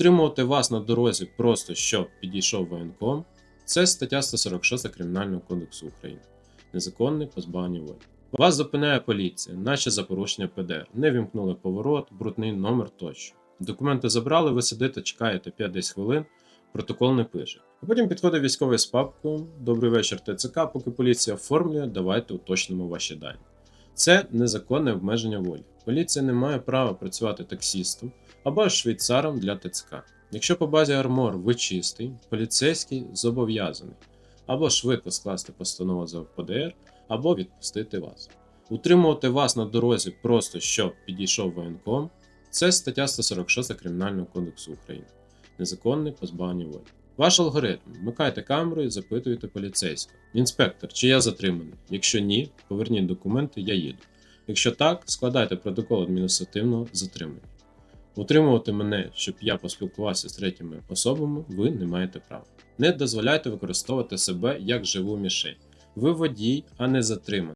Утримувати вас на дорозі просто щоб підійшов воєнком це стаття 146 Кримінального кодексу України. Незаконне позбавлення волі. Вас зупиняє поліція, наче за порушення ПДР. Не вімкнули поворот, брудний номер тощо. Документи забрали, ви сидите, чекаєте 5-10 хвилин, протокол не пише. А потім підходить військовий з папкою. Добрий вечір, ТЦК, поки поліція оформлює, давайте уточнимо ваші дані. Це незаконне обмеження волі. Поліція не має права працювати таксістом або швейцаром для ТЦК. Якщо по базі армор ви чистий, поліцейський зобов'язаний або швидко скласти постанову за ПДР, або відпустити вас. Утримувати вас на дорозі просто щоб підійшов воєнком це стаття 146 Кримінального кодексу України. Незаконне позбавлення волі. Ваш алгоритм. Вмикайте камеру і запитуєте поліцейського. Інспектор, чи я затриманий? Якщо ні, поверніть документи, я їду. Якщо так, складайте протокол адміністративного затримання. Утримувати мене, щоб я поспілкувався з третіми особами, ви не маєте права. Не дозволяйте використовувати себе як живу мішень. Ви водій, а не затриманий.